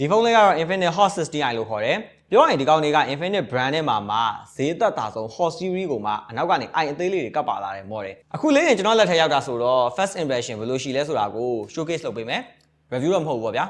ဒီဖုန်းလေးကတော့ Infinite Hot 60i လို့ခေါ်တယ်ပြောရရင်ဒီကောင်တွေက Infinite brand နဲ့မှာမှဈေးသက်သာဆုံး Hot series ကိုမှအနောက်ကနေ i အသေးလေးတွေကပ်ပါလာတဲ့ model အခုလေးရင်ကျွန်တော်လက်ထက်ရောက်တာဆိုတော့ first impression ဘယ်လိုရှိလဲဆိုတာကို showcase လုပ်ပေးမယ် review တော့မဟုတ်ဘူးပေါ့ဗျာ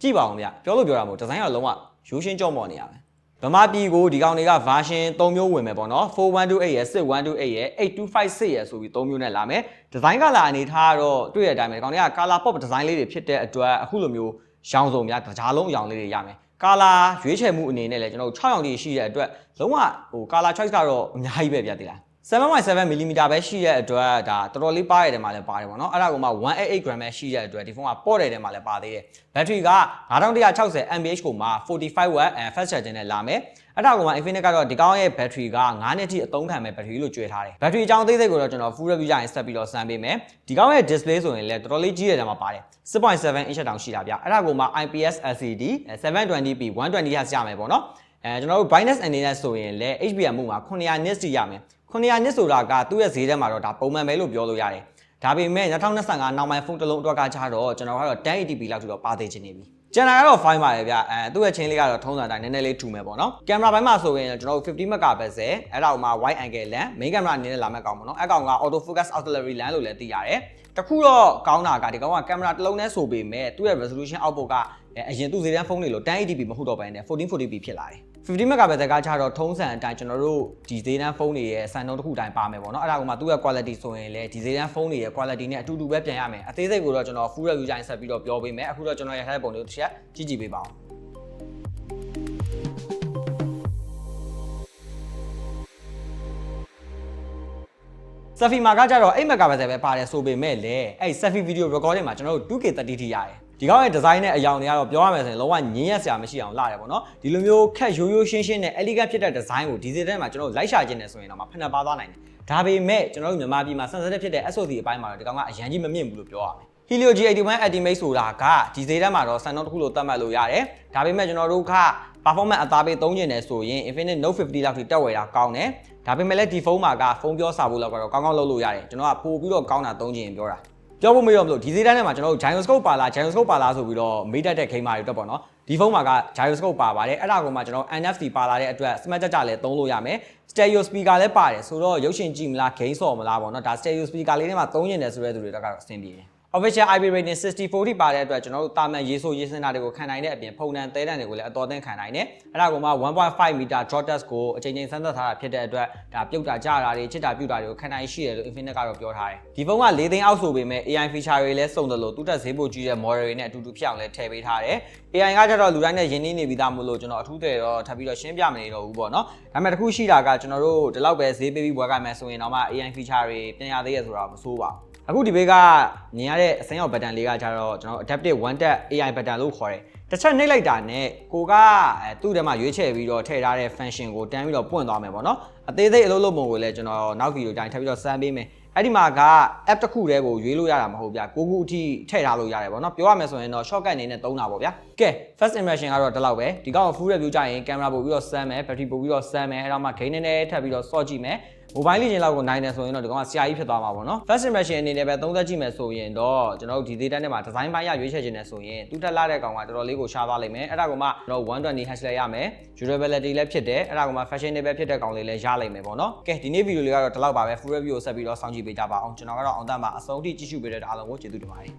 ကြည့်ပါအောင်ဗျပြောလို့ပြောတာမဟုတ် design ကလုံးဝရိုးရှင်းကြော့မော်နေရမယ်ဗမာပြည်ကိုဒီကောင်တွေက version 3မျိုးဝင်မယ်ပေါ့နော်4128ရဲ့6128ရဲ့8256ရဲ့ဆိုပြီး3မျိုးနဲ့လာမယ် design ကလာအနေထားကတော့တွေ့ရတဲ့အတိုင်းပဲဒီကောင်တွေက color pop design လေးတွေဖြစ်တဲ့အတွက်အခုလိုမျိုး ရောင်စုံများတကြားလုံးအရောင်လေးတွေရမယ်ကာလာရွေးချယ်မှုအနေနဲ့လည်းကျွန်တော်တို့6ရောင်ကြီးရှိတဲ့အတွက်လုံးဝဟိုကာလာ choice ကတော့အများကြီးပဲပြတည်လား 7.7 mm ပဲရှိတဲ့အတွက်ဒါတော်တော်လေးပါးတဲ့တဲမှာလည်းပါတယ်ပေါ့နော်အဲ့ဒါကမှ188 gram ပဲရှိတဲ့အတွက်ဒီဖုန်းကပေါ့တဲ့တဲမှာလည်းပါသေးတယ်ဘက်ထရီက9160 mAh ကိုမှ45 watt and fast charging နဲ့လာမယ်အဲ့ဒါကမှ Infinix ကတော့ဒီကောင်းရဲ့ဘက်ထရီက9နှစ်ထိအသုံးခံမဲ့ဘက်ထရီလို့ကြွေထားတယ်ဘက်ထရီအကြောင်းအသေးစိတ်ကိုတော့ကျွန်တော် full review ရရင်ဆက်ပြီးတော့စမ်းပေးမယ်ဒီကောင်းရဲ့ display ဆိုရင်လည်းတော်တော်လေးကြီးတဲ့တဲမှာပါတယ်6.7 inch တောင်ရှိတာဗျအဲ့ဒါကိုမှ IPS LCD 720p 120Hz ရမယ်ပေါ့နော် အဲကျွန်တော်တို့ brightness အနေနဲ့ဆိုရင်လည်း HBR မှုမှာ900 nits ရမယ်900 nits ဆိုတာကသူ့ရဲ့ဈေးထဲမှာတော့ဒါပုံမှန်ပဲလို့ပြောလို့ရတယ်ဒါပေမဲ့2025နောက်ပိုင်းဖုန်းတစ်လုံးအတွက်ကကြတော့ကျွန်တော်ကတော့ 1080p လောက်ထိတော့ပါသေးချင်နေပြီကျန်တာကတော့ fine ပါလေဗျအဲသူ့ရဲ့ချင်းလေးကတော့ထုံးစံတိုင်းနည်းနည်းလေးထူမယ်ပေါ့နော်ကင်မရာဘိုင်းမှာဆိုရင်ကျွန်တော်တို့50 megapixel အဲ့ဒါကမှ wide angle lens main camera အနေနဲ့လာမဲ့ကောင်ပေါ့နော်အဲ့ကောင်က auto focus auxiliary lens လို့လည်းသိရတယ်တခုတော့ကောင်းတာကဒီကောင်ကကင်မရာတစ်လုံးနဲ့ဆိုပေမဲ့သူ့ရဲ့ resolution output ကအရင်သူ့ဈေးတန်းဖုန်းတွေလို 1080p မဟုတ်တော့ဘဲနဲ့ 1440p ဖြစ်လာတယ် 50 megapixel ကကြတော့ထုံးစံအတိုင်းကျွန်တော်တို့ဒီဈေးတန်းဖုန်းတွေရဲ့စံနှုန်းတစ်ခုတိုင်းပါမယ်ပေါ့နော်အဲ့ဒါကမှသူ့ရဲ့ quality ဆိုရင်လည်းဒီဈေးတန်းဖုန်းတွေရဲ့ quality နဲ့အတူတူပဲပြန်ရမယ်အသေးစိတ်ကိုတော့ကျွန်တော် full review ကြိုင်ဆက်ပြီးတော့ပြောပေးမယ်အခုတော့ကျွန်တော်ရထားတဲ့ပုံလေးကိုတစ်ချက်ကြည့်ကြည့်ပေးပါဦးဆဖီမာကကြတော့8 megapixel ပဲပါတယ်ဆိုပေမဲ့လည်းအဲ့ဆဖီ video recording မှာကျွန်တော်တို့ 2K 30ထိရတယ် ဒီကောင်းရဲ့ design နဲ့အယောင်တွေကတော့ပြောရမယ်ဆိုရင်လုံးဝငင်းရက်စရာမရှိအောင်လာတယ်ပေါ့နော်ဒီလိုမျိုးခက်ရိုးရိုးရှင်းရှင်းနဲ့ elegant ဖြစ်တဲ့ design ကိုဒီစီတဲ့မှာကျွန်တော်တို့လိုက်ရှာခြင်းနဲ့ဆိုရင်တော့မှဖဏပါသွားနိုင်တယ်ဒါပေမဲ့ကျွန်တော်တို့မြန်မာပြည်မှာ sensitive ဖြစ်တဲ့ SOC အပိုင်းမှာတော့ဒီကောင်ကအရန်ကြီးမမြင့်ဘူးလို့ပြောရမယ် Helio G81 Ultimate ဆိုတာကဒီဈေးတန်းမှာတော့စံနှုန်းတစ်ခုလို့သတ်မှတ်လို့ရတယ်ဒါပေမဲ့ကျွန်တော်တို့က performance အသားပေးသုံးကျင်တယ်ဆိုရင် Infinix Note 50လောက်ထိတက်ဝယ်တာကောင်းတယ်ဒါပေမဲ့လည်းဒီဖုန်းမှာကဖုန်းပြောစာဖို့လောက်ကတော့ကောင်းကောင်းလုပ်လို့ရတယ်ကျွန်တော်ကပို့ပြီးတော့ကောင်းတာသုံးကျင်ပြောတာ ပြောဖို့မရမလို့ဒီဈေးတန်းထဲမှာကျွန်တော်တို့ gyroscope ပါလား gyroscope ပါလားဆိုပြီးတော့မေးတတ်တဲ့ခိမ်းမာတွေတက်ပေါ့နော်ဒီဖုန်းမှာက gyroscope ပါပါတယ်အဲ့ဒါကိုမှကျွန်တော် NFC ပါလာတဲ့အတွက် smart ကြကြလည်းသုံးလို့ရမယ် stereo speaker လည်းပါတယ်ဆိုတော့ရုပ်ရှင်ကြည့်မလား game ဆော့မလားပေါ့နော်ဒါ stereo speaker လေးထဲမှာသုံးကျင်တယ်ဆိုတဲ့သူတွေတော့ကတော့အဆင်ပြေတယ် official IP rating 6040ပါတဲ့အတွက်ကျွန်တော်တို့တာမန်ရေးဆိုရေးစင်တာတွေကိုခံနိုင်တဲ့အပြင်ဖုန်တန်တဲတန်တွေကိုလည်းအတော်သင့်ခံနိုင်တယ်အဲ့ဒါကမှ1.5 meter drop test ကိုအချိန်ချင်းစမ်းသပ်ထားတာဖြစ်တဲ့အတွက်ဒါပြုတ်တာကြတာတွေချစ်တာပြုတ်တာတွေကိုခံနိုင်ရှိတယ်လို့ Infinix ကတော့ပြောထားတယ်ဒီဖုန်းက၄သိန်းအောက်ဆိုပေမဲ့ AI feature တွေလည်းစုံတယ်လို့သူတက်ဈေးပိုကြီးတဲ့ model တွေနဲ့အတူတူဖြစ်အောင်လည်းထည့်ပေးထားတယ် AI ကကြတော့လူတိုင်းနဲ့ယဉ်နှင်းနေပြီးသားမို့လို့ကျွန်တော်အထူးတယ်တော့ထပ်ပြီးတော့ရှင်းပြမနေတော့ဘူးပေါ့နော်ဒါပေမဲ့တခုရှိတာကကျွန်တော်တို့ဒီလောက်ပဲဈေးပေးပြီးဝယ်ကြမယ်ဆိုရင်တော့မှ AI feature တွေပြင်ရသေးရဆိုတာမဆိုးပါဘူး အခုဒီဘေးကမြင်ရတဲ့အစိမ်းရောက်ဘတ်တန်လေးကကြတော့ကျွန်တော် adaptive one tap AI ဘတ်တန်လို့ခေါ်တယ်တစ်ချက်နှိပ်လိုက်တာနဲ့ကိုကအဲသူ့ထဲမှာရွေးချယ်ပြီးတော့ထည့်ထားတဲ့ function ကိုတန်းပြီးတော့ပွင့်သွားမယ်ပေါ့နော်အသေးစိတ်အလုပ်လုပ်ပုံကိုလည်းကျွန်တော်နောက်ဗီဒီယိုတိုင်းထပ်ပြီးတော့စမ်းပေးမယ်အဲ့ဒီမှာက app တစ်ခုတည်းကိုရွေးလို့ရတာမဟုတ်ဗျာကိုကူအထိထည့်ထားလို့ရတယ်ပေါ့နော်ပြောရမယ်ဆိုရင်တော့ shortcut အနေနဲ့သုံးတာပေါ့ဗျာကဲ first impression ကတော့ဒီလောက်ပဲဒီကောင် full review ကြရင်ကင်မရာပို့ပြီးတော့စမ်းမယ် battery ပို့ပြီးတော့စမ်းမယ်အဲ့တော့မှ gain နည်းနည်းထပ်ပြီးတော့ sort ကြည့်မယ် mobile လေးချင်းလောက်ကိုနိုင်တယ်ဆိုရင်တော့ဒီကောင်ကဆရာကြီးဖြစ်သွားမှာပေါ့နော် first impression အနေနဲ့ပဲသုံးသက်ကြည့်မယ်ဆိုရင်တော့ကျွန်တော်တို့ဒီ data နဲ့မှာ design ပိုင်းရရွေးချယ်ခြင်းနဲ့ဆိုရင်တူတက်လာတဲ့ကောင်ကတော်တော်လေးကိုရှားသွားလိမ့်မယ်အဲ့ဒါကမှကျွန်တော်120 hash လည်းရမယ် durability လည်းဖြစ်တယ်အဲ့ဒါကမှ fashionable ဖြစ်တဲ့ကောင်လေးလည်းရလိမ့်မယ်ပေါ့နော်ကဲဒီနေ့ဗီဒီယိုလေးကတော့ဒီလောက်ပါပဲ full review ကိုဆက်ပြီးတော့စောင့်ကြည့်ပေးကြပါအောင်ကျွန်တော်ကတော့အောင်တမှာအဆုံးထိကြည့်ရှုပေးတဲ့အားလုံးကိုကျေးဇူးတင်ပါတယ်